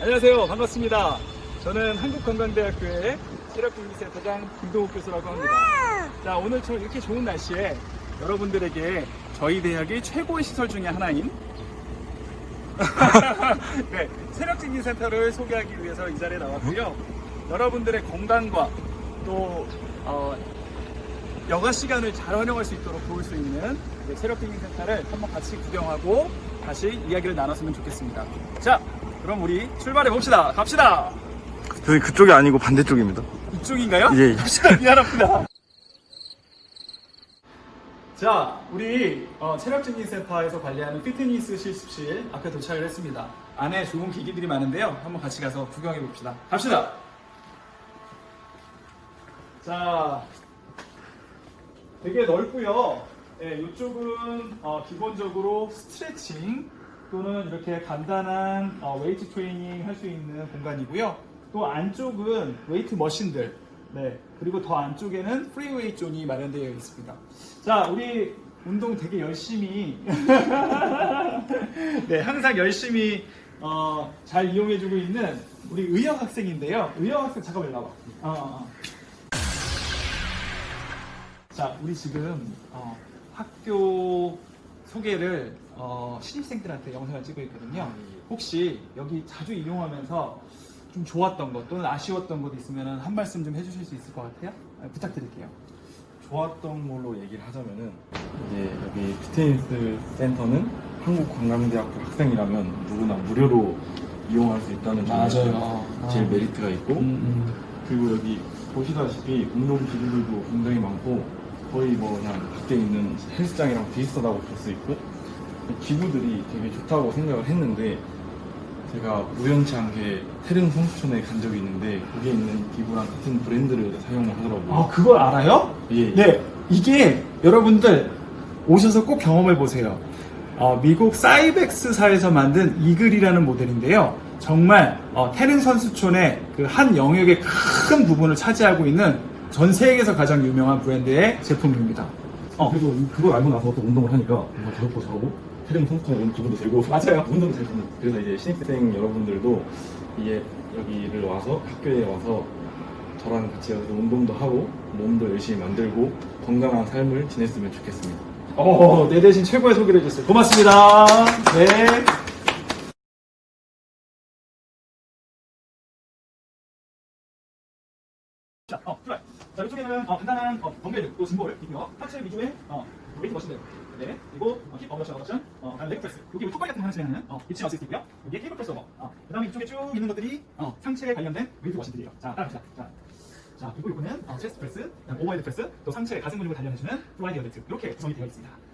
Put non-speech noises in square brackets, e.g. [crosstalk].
안녕하세요. 반갑습니다. 저는 한국관광대학교의 체력管理센터장 김동욱 교수라고 합니다. 자, 오늘 저 이렇게 좋은 날씨에 여러분들에게 저희 대학의 최고의 시설 중에 하나인 [laughs] 네, 체력증진센터를 소개하기 위해서 이 자리에 나왔고요. 여러분들의 건강과 또 어, 여가 시간을 잘 활용할 수 있도록 도울 수 있는 네, 체력증진센터를 한번 같이 구경하고 다시 이야기를 나눴으면 좋겠습니다. 자, 그럼 우리 출발해 봅시다. 갑시다. 저희 그쪽이 아니고 반대쪽입니다. 이쪽인가요? 예, 예. [laughs] 갑시다. 미안합니다. 자, 우리 어, 체력증진 센터에서 관리하는 피트니스 실습실 앞에 도착을 했습니다. 안에 좋은 기기들이 많은데요. 한번 같이 가서 구경해 봅시다. 갑시다. 자, 되게 넓고요. 예, 이쪽은 어, 기본적으로 스트레칭 또는 이렇게 간단한 어, 웨이트 트레이닝 할 수 있는 공간이고요. 또 안쪽은 웨이트 머신들, 네 그리고 더 안쪽에는 프리웨이 존이 마련되어 있습니다. 자, 우리 운동 되게 열심히, [laughs] 네 항상 열심히 어, 잘 이용해주고 있는 우리 의학 학생인데요. 의학 학생 잠깐만 와봐. 어, 어, 어. 자, 우리 지금 어, 학교 소개를 어, 신입생들한테 영상을 찍고 있거든요. 혹시 여기 자주 이용하면서 좀 좋았던 것 또는 아쉬웠던 것 있으면 한 말씀 좀 해주실 수 있을 것 같아요? 아, 부탁드릴게요. 좋았던 걸로 얘기를 하자면은 이제 여기 피트니스 센터는 한국관광대학교 학생이라면 누구나 무료로 이용할 수 있다는 점이 맞아요. 제일 어. 메리트가 있고 음, 그리고 여기 보시다시피 운동 기구들도 굉장히 많고 거의 뭐 그냥 밖에 있는 헬스장이랑 비슷하다고 볼 수 있고 기구들이 되게 좋다고 생각을 했는데 제가 우연치 않게 태릉 성수촌에 간 적이 있는데 거기에 있는 기구랑 같은 브랜드를 사용을 하더라고요. 아, 그걸 알아요? 예. 네, 이게 여러분들 오셔서 꼭 경험해 보세요. 어, 미국 사이벡스사에서 만든 이글이라는 모델인데요. 정말 어, 태릉 선수촌의 그 한 영역의 큰 부분을 차지하고 있는 전 세계에서 가장 유명한 브랜드의 제품입니다. 어, 그리고 이- 그걸 알고 나서 또 운동을 하니까 뭔가 잘하고 태릉 성수촌에 오는 기분도 들고 [laughs] 맞아요. 운동도 잘 되는 그래서 이제 신입생 여러분들도 이게 여기를 와서 학교에 와서 저랑 같이 여기서 운동도 하고 몸도 열심히 만들고 건강한 삶을 지냈으면 좋겠습니다. 어, 내 대신 최고의 소개를 해줬어요. 고맙습니다. 네. 자, 어, 좋아요. 자, 이쪽에는 어, 간단한 어, 덤벨 또 짐볼 있고요. 하체 위주의 어, 웨이트 머신들. 네. 그리고 어, 힙 어버션 어버션, 어, 다음 레그 프레스. 여기 톱발 같은 거 하나 진행하는 어, 입치 어시스트 있고요. 여기에 케이블 프레스 오버. 어, 그다음에 이쪽에 쭉 있는 것들이 어, 상체에 관련된 웨이트 머신들이에요. 자, 따라갑시다. 자. 자, 그리고 이거는 어, 체스트 프레스, 오버헤드 프레스, 또 상체 가슴 근육을 단련해주는 플라이드 어데트 이렇게 구성이 되어 있습니다.